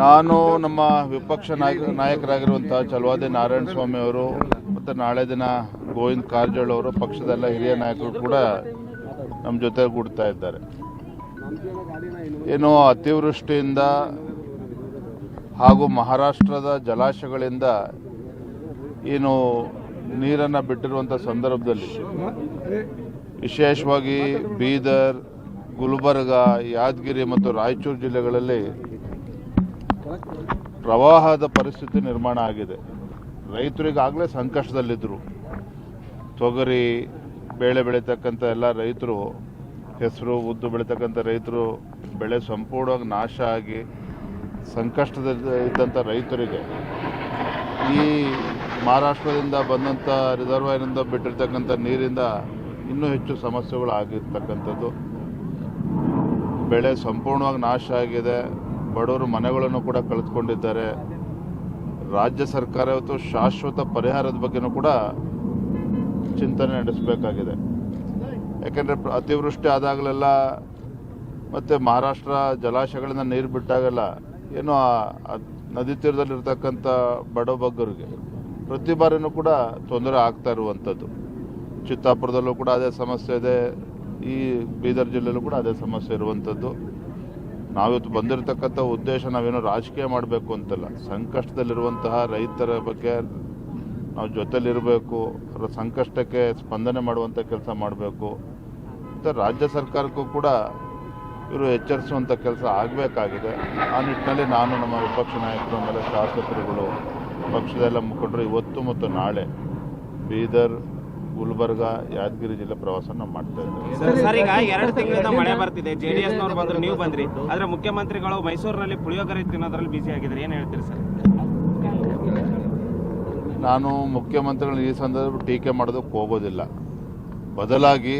ನಾನು ನಮ್ಮ ವಿಪಕ್ಷ ನಾಯಕ ನಾಯಕರಾಗಿರುವಂತಹ ಚಲವಾದಿ ನಾರಾಯಣ ಸ್ವಾಮಿ ಅವರು ಮತ್ತು ನಾಳೆ ದಿನ ಗೋವಿಂದ್ ಕಾರಜೋಳ ಅವರು ಪಕ್ಷದ ಎಲ್ಲ ಹಿರಿಯ ನಾಯಕರು ಕೂಡ ನಮ್ಮ ಜೊತೆ ಗುಡ್ತಾ ಇದ್ದಾರೆ. ಏನು ಅತಿವೃಷ್ಟಿಯಿಂದ ಹಾಗೂ ಮಹಾರಾಷ್ಟ್ರದ ಜಲಾಶಯಗಳಿಂದ ಏನು ನೀರನ್ನು ಬಿಟ್ಟಿರುವಂಥ ಸಂದರ್ಭದಲ್ಲಿ ವಿಶೇಷವಾಗಿ ಬೀದರ್, ಗುಲ್ಬರ್ಗ, ಯಾದಗಿರಿ ಮತ್ತು ರಾಯಚೂರು ಜಿಲ್ಲೆಗಳಲ್ಲಿ ಪ್ರವಾಹದ ಪರಿಸ್ಥಿತಿ ನಿರ್ಮಾಣ ಆಗಿದೆ. ರೈತರಿಗಾಗಲೇ ಸಂಕಷ್ಟದಲ್ಲಿದ್ದರು ತೊಗರಿ ಬೇಳೆ ಬೆಳೀತಕ್ಕಂಥ ಎಲ್ಲ ರೈತರು, ಹೆಸರು, ಉದ್ದು ಬೆಳೀತಕ್ಕಂಥ ರೈತರು, ಬೆಳೆ ಸಂಪೂರ್ಣವಾಗಿ ನಾಶ ಆಗಿ ಸಂಕಷ್ಟದಲ್ಲಿ ಇದ್ದಂಥ ರೈತರಿಗೆ ಈ ಮಹಾರಾಷ್ಟ್ರದಿಂದ ಬಂದಂಥ ರಿಸರ್ವಾಯರಿಂದ ಬಿಟ್ಟಿರ್ತಕ್ಕಂಥ ನೀರಿಂದ ಇನ್ನೂ ಹೆಚ್ಚು ಸಮಸ್ಯೆಗಳು ಆಗಿರ್ತಕ್ಕಂಥದ್ದು. ಬೆಳೆ ಸಂಪೂರ್ಣವಾಗಿ ನಾಶ ಆಗಿದೆ. ಬಡವರು ಮನೆಗಳನ್ನು ಕೂಡ ಕಳೆದುಕೊಂಡಿದ್ದಾರೆ. ರಾಜ್ಯ ಸರ್ಕಾರ ಇವತ್ತು ಶಾಶ್ವತ ಪರಿಹಾರದ ಬಗ್ಗೆನೂ ಕೂಡ ಚಿಂತನೆ ನಡೆಸಬೇಕಾಗಿದೆ. ಯಾಕೆಂದರೆ ಅತಿವೃಷ್ಟಿ ಆದಾಗಲೆಲ್ಲ ಮತ್ತು ಮಹಾರಾಷ್ಟ್ರ ಜಲಾಶಯಗಳಿಂದ ನೀರು ಬಿಟ್ಟಾಗೆಲ್ಲ ಏನು ಆ ನದಿ ತೀರದಲ್ಲಿರ್ತಕ್ಕಂಥ ಬಡಬಗ್ಗರಿಗೆ ಪ್ರತಿ ಬಾರಿನೂ ಕೂಡ ತೊಂದರೆ ಆಗ್ತಾ ಇರುವಂಥದ್ದು. ಚಿತ್ತಾಪುರದಲ್ಲೂ ಕೂಡ ಅದೇ ಸಮಸ್ಯೆ ಇದೆ. ಈ ಬೀದರ್ ಜಿಲ್ಲೆಯಲ್ಲೂ ಕೂಡ ಅದೇ ಸಮಸ್ಯೆ ಇರುವಂಥದ್ದು. ನಾವಿವತ್ತು ಬಂದಿರತಕ್ಕಂಥ ಉದ್ದೇಶ ನಾವೇನೋ ರಾಜಕೀಯ ಮಾಡಬೇಕು ಅಂತಲ್ಲ. ಸಂಕಷ್ಟದಲ್ಲಿರುವಂತಹ ರೈತರ ಬಗ್ಗೆ ನಾವು ಜೊತೆಲಿರಬೇಕು, ಅವರ ಸಂಕಷ್ಟಕ್ಕೆ ಸ್ಪಂದನೆ ಮಾಡುವಂಥ ಕೆಲಸ ಮಾಡಬೇಕು. ಮತ್ತು ರಾಜ್ಯ ಸರ್ಕಾರಕ್ಕೂ ಕೂಡ ಇವರು ಎಚ್ಚರಿಸುವಂಥ ಕೆಲಸ ಆಗಬೇಕಾಗಿದೆ. ಆ ನಿಟ್ಟಿನಲ್ಲಿ ನಾನು ನಮ್ಮ ವಿಪಕ್ಷ ನಾಯಕರು, ಆಮೇಲೆ ಶಾಸಕರುಗಳು, ಪಕ್ಷದ ಎಲ್ಲ ಮುಖಂಡರು ಇವತ್ತು ಮತ್ತು ನಾಳೆ ಬೀದರ್ ಗುಲ್ಬರ್ಗ ಯಾದಗಿರಿ ಜಿಲ್ಲೆ ಪ್ರವಾಸ ನಾವು ಮಾಡ್ತಾ ಇದ್ದೀವಿ. ಸರ್ ಈಗ ಎರಡು ತಿಂಗಳಿಂದ ಮಳೆ ಬರ್ತಿದೆ. ಜೆಡಿಎಸ್ ನವರು ಬಂದ್ರು ನೀವು ಬಂದ್ರಿ. ಆದ್ರೆ ಮುಖ್ಯಮಂತ್ರಿಗಳು ಮೈಸೂರಿನಲ್ಲಿ ಪುಳಿಯೋಗರೆ ತಿನ್ನೋದ್ರಲ್ಲಿ ಬಿಸಿ ಆಗಿದ್ರೆ ಏನ್ ಹೇಳ್ತೀರಿ ಸರ್? ನಾನು ಮುಖ್ಯಮಂತ್ರಿಗಳನ್ನ ಈ ಸಂದರ್ಭ ಟೀಕೆ ಮಾಡೋದಕ್ಕೆ ಹೋಗೋದಿಲ್ಲ. ಬದಲಾಗಿ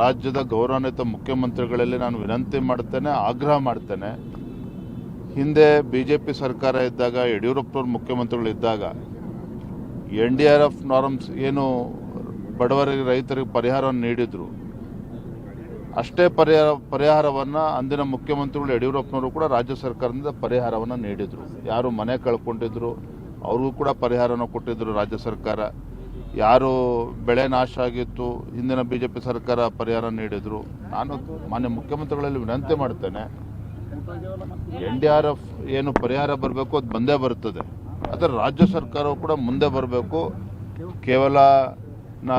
ರಾಜ್ಯದ ಗೌರವಾನ್ವಿತ ಮುಖ್ಯಮಂತ್ರಿಗಳಲ್ಲಿ ನಾನು ವಿನಂತಿ ಮಾಡ್ತೇನೆ ಆಗ್ರಹ ಮಾಡ್ತೇನೆ. ಹಿಂದೆ ಬಿ ಜೆ ಪಿ ಸರ್ಕಾರ ಇದ್ದಾಗ ಯಡಿಯೂರಪ್ಪನವ್ರ ಮುಖ್ಯಮಂತ್ರಿಗಳು ಇದ್ದಾಗ N D R F norms ಏನು ಬಡವರಿಗೆ ರೈತರಿಗೆ ಪರಿಹಾರವನ್ನು ನೀಡಿದರು. ಅಷ್ಟೇ ಪರಿಹಾರ, ಪರಿಹಾರವನ್ನು ಅಂದಿನ ಮುಖ್ಯಮಂತ್ರಿಗಳು ಯಡಿಯೂರಪ್ಪನವರು ಕೂಡ ರಾಜ್ಯ ಸರ್ಕಾರದಿಂದ ಪರಿಹಾರವನ್ನು ನೀಡಿದರು. ಯಾರು ಮನೆ ಕಳ್ಕೊಂಡಿದ್ರು, ಅವ್ರಿಗೂ ಕೂಡ ಪರಿಹಾರನ ಕೊಟ್ಟಿದ್ದರು ರಾಜ್ಯ ಸರ್ಕಾರ. ಯಾರು ಬೆಳೆ ನಾಶ ಆಗಿತ್ತು, ಹಿಂದಿನ ಬಿ ಜೆ ಪಿ ಸರ್ಕಾರ ಪರಿಹಾರ ನೀಡಿದರು. ನಾನು ಮಾನ್ಯ ಮುಖ್ಯಮಂತ್ರಿಗಳಲ್ಲಿ ವಿನಂತಿ ಮಾಡ್ತೇನೆ, ಎನ್ ಡಿ ಆರ್ ಎಫ್ ಏನು ಪರಿಹಾರ ಬರಬೇಕು ಅದು ಬಂದೇ ಬರುತ್ತದೆ. ಆದರೆ ರಾಜ್ಯ ಸರ್ಕಾರವು ಕೂಡ ಮುಂದೆ ಬರಬೇಕು. ಕೇವಲ ನಾ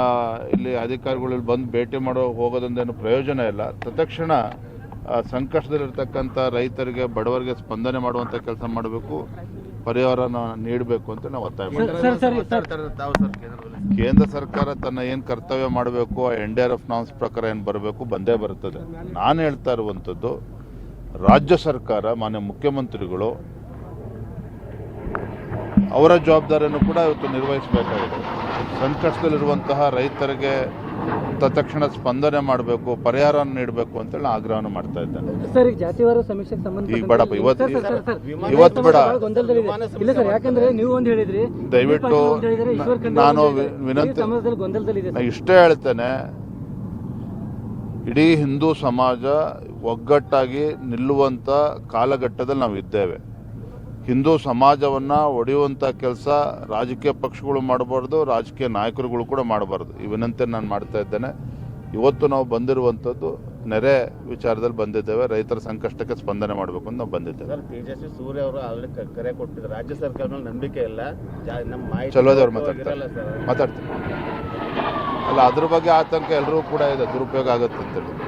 ಇಲ್ಲಿ ಅಧಿಕಾರಿಗಳಲ್ಲಿ ಬಂದು ಭೇಟಿ ಮಾಡೋ ಹೋಗೋದ್ರಿಂದ ಏನು ಪ್ರಯೋಜನ ಇಲ್ಲ. ತತ್ಕ್ಷಣ ಸಂಕಷ್ಟದಲ್ಲಿರ್ತಕ್ಕಂಥ ರೈತರಿಗೆ ಬಡವರಿಗೆ ಸ್ಪಂದನೆ ಮಾಡುವಂಥ ಕೆಲಸ ಮಾಡಬೇಕು. ಪರಿಹಾರನ ನೀಡಬೇಕು ಅಂತ ನಾವು ಒತ್ತಾಯ ಮಾಡ್ತೀವಿ. ಕೇಂದ್ರ ಸರ್ಕಾರ ತನ್ನ ಏನು ಕರ್ತವ್ಯ ಮಾಡಬೇಕು ಆ N D R F norms ಪ್ರಕಾರ ಏನು ಬರಬೇಕು ಬಂದೇ ಬರ್ತದೆ ನಾನು ಹೇಳ್ತಾ ಇರುವಂಥದ್ದು ರಾಜ್ಯ ಸರ್ಕಾರ ಮಾನ್ಯ ಮುಖ್ಯಮಂತ್ರಿಗಳು ಅವರ ಜವಾಬ್ದಾರಿಯನ್ನು ಕೂಡ ಇವತ್ತು ನಿರ್ವಹಿಸಬೇಕಾಗಿದೆ. ಸಂಕಷ್ಟದಲ್ಲಿರುವಂತಹ ರೈತರಿಗೆ ತತ್ಕ್ಷಣ ಸ್ಪಂದನೆ ಮಾಡಬೇಕು ಪರಿಹಾರ ನೀಡಬೇಕು ಅಂತೇಳಿ ನಾನು ಆಗ್ರಹವನ್ನು ಮಾಡ್ತಾ ಇದ್ದೇನೆ ಸರ್ ಈಗ ಜಾತಿವಾರ ಸಮೀಕ್ಷೆಗೆ ಸಂಬಂಧ ಈಗ ಬೇಡಪ್ಪ, ಇವತ್ತು-. ಇವತ್ತು ಬೇಡ. ಇಲ್ಲ ಸರ್ ಯಾಕಂದ್ರೆ ನೀವು ಒಂದು ಹೇಳಿದ್ರಿ ದಯವಿಟ್ಟು ನಾನು. ವಿನಂತಿ- ಇಷ್ಟೇ ಹೇಳ್ತೇನೆ ಇಡೀ ಹಿಂದೂ ಸಮಾಜ ಒಗ್ಗಟ್ಟಾಗಿ ನಿಲ್ಲುವಂತ ಕಾಲಘಟ್ಟದಲ್ಲಿ ನಾವು ಇದ್ದೇವೆ ಹಿಂದೂ ಸಮಾಜವನ್ನ ಒಡೆಯುವಂಥ ಕೆಲಸ ರಾಜಕೀಯ ಪಕ್ಷಗಳು ಮಾಡಬಾರ್ದು ರಾಜಕೀಯ ನಾಯಕರುಗಳು ಕೂಡ ಮಾಡಬಾರ್ದು. ಈ ವಿನಂತಿ ನಾನು ಮಾಡ್ತಾ ಇದ್ದೇನೆ. ಇವತ್ತು ನಾವು ಬಂದಿರುವಂಥದ್ದು ನೆರೆ ವಿಚಾರದಲ್ಲಿ ಬಂದಿದ್ದೇವೆ. ರೈತರ ಸಂಕಷ್ಟಕ್ಕೆ ಸ್ಪಂದನೆ ಮಾಡಬೇಕು ಅಂತ ನಾವು ಬಂದಿದ್ದೇವೆ. ತೇಜಸ್ವಿ ಸೂರ್ಯ ಅವರು ಕರೆ ಕೊಟ್ಟಿದ್ದಾರೆ. ರಾಜ್ಯ ಸರ್ಕಾರ ನಂಬಿಕೆ ಇಲ್ಲ. ನಮ್ಮ ಚಲೋದವ್ರು ಮಾತಾಡ್ತಾರೆ. ಸರ್. ಮಾತಾಡ್ತೀನಿ. ಅಲ್ಲ ಅದ್ರ ಬಗ್ಗೆ ಆತಂಕ ಎಲ್ಲರೂ ಕೂಡ ಇದೆ. ದುರುಪಯೋಗ ಆಗುತ್ತೆ ಅಂತೇಳಿ